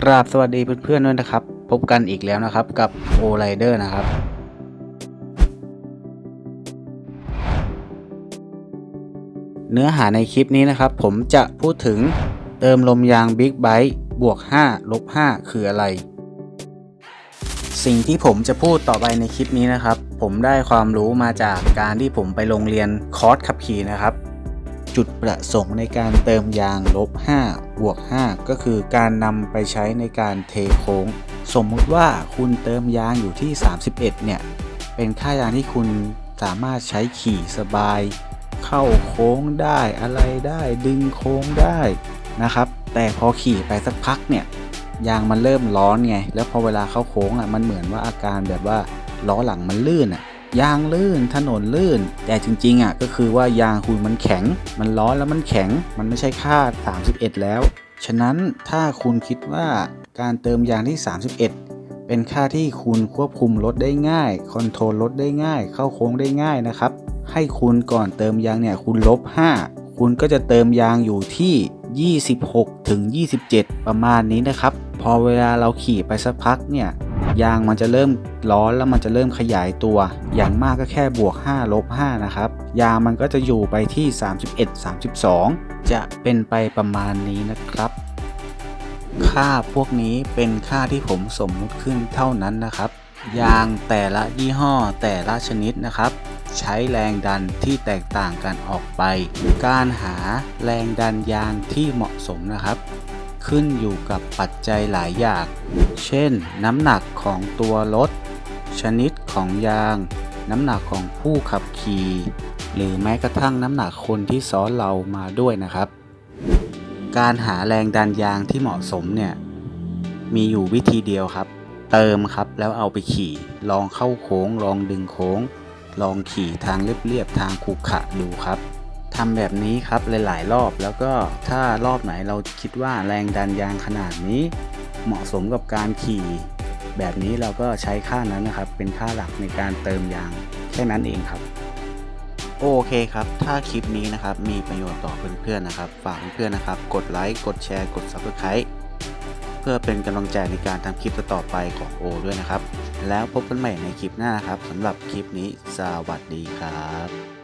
กราบสวัสดีเพื่อนๆด้วยนะครับ พบกันอีกแล้วนะครับกับโอไ i เดอร์นะครับ เนื้อหาในคลิปนี้นะครับ ผมจะพูดถึงเติมลมยาง Big b i t e บวก5ลบ5คืออะไร สิ่งที่ผมจะพูดต่อไปในคลิปนี้นะครับ ผมได้ความรู้มาจากการที่ผมไปโรงเรียนคอร์สขับขี่นะครับ จุดประสงค์ในการเติมยางลบ5บวก5ก็คือการนำไปใช้ในการเทโค้ง สมมุติว่าคุณเติมยางอยู่ที่ 31 เนี่ย เป็นค่ายางที่คุณสามารถใช้ขี่สบาย เข้าโค้งได้อะไรได้ดึงโค้งได้นะครับ แต่พอขี่ไปสักพักเนี่ยยางมันเริ่มร้อนไง แล้วพอเวลาเข้าโค้งอะมันเหมือนว่าอาการแบบว่าล้อหลังมันลื่นอะ ยางลื่นถนนลื่น แต่จริงๆอะก็คือว่ายางคุณมันแข็ง มันร้อนแล้วมันแข็ง มันไม่ใช่ค่า 31 แล้ว ฉะนั้นถ้าคุณคิดว่าการเติมยางที่ 31 เป็นค่าที่คุณควบคุมรถได้ง่ายคอนโทรลรถได้ง่าย เข้าโค้งได้ง่ายนะครับ ให้คุณก่อนเติมยางเนี่ยคุณลบ 5 คุณก็จะเติมยางอยู่ที่ 26ถึง27 ประมาณนี้นะครับ พอเวลาเราขี่ไปสักพักเนี่ย ยางมันจะเริ่มร้อนแล้วมันจะเริ่มขยายตัว อย่างมากก็แค่บวก5ลบ5นะครับ ยางมันก็จะอยู่ไปที่ 31 32 จะเป็นไปประมาณนี้นะครับ ค่าพวกนี้เป็นค่าที่ผมสมมุติขึ้นเท่านั้นนะครับ ยางแต่ละยี่ห้อแต่ละชนิดนะครับ ใช้แรงดันที่แตกต่างกันออกไป การหาแรงดันยางที่เหมาะสมนะครับ ขึ้นอยู่กับปัจจัยหลายอย่าง เช่น น้ำหนักของตัวรถ ชนิดของยาง น้ำหนักของผู้ขับขี่ หรือแม้กระทั่งน้ำหนักคนที่ซ้อนเรามาด้วยนะครับ การหาแรงดันยางที่เหมาะสมเนี่ย มีอยู่วิธีเดียวครับ เติมครับแล้วเอาไปขี่ ลองเข้าโค้ง ลองดึงโค้ง ลองขี่ทางเรียบๆทางขรุขระดูครับ ทำแบบนี้ครับหลายๆรอบแล้วก็ถ้ารอบไหนเราคิดว่าแรงดันยางขนาดนี้ เหมาะสมกับการขี่ แบบนี้เราก็ใช้ค่านั้นนะครับ เป็นค่าหลักในการเติมยางแค่นั้นเองครับ โอเคครับ ถ้าคลิปนี้นะครับมีประโยชน์ต่อเพื่อนๆนะครับ ฝากเพื่อนๆนะครับ กดไลค์กดแชร์กด Subscribe เพื่อเป็นกำลังใจในการทำคลิปต่อไปของโอด้วยนะครับ แล้วพบกันใหม่ในคลิปหน้าครับสำหรับคลิปนี้สวัสดีครับ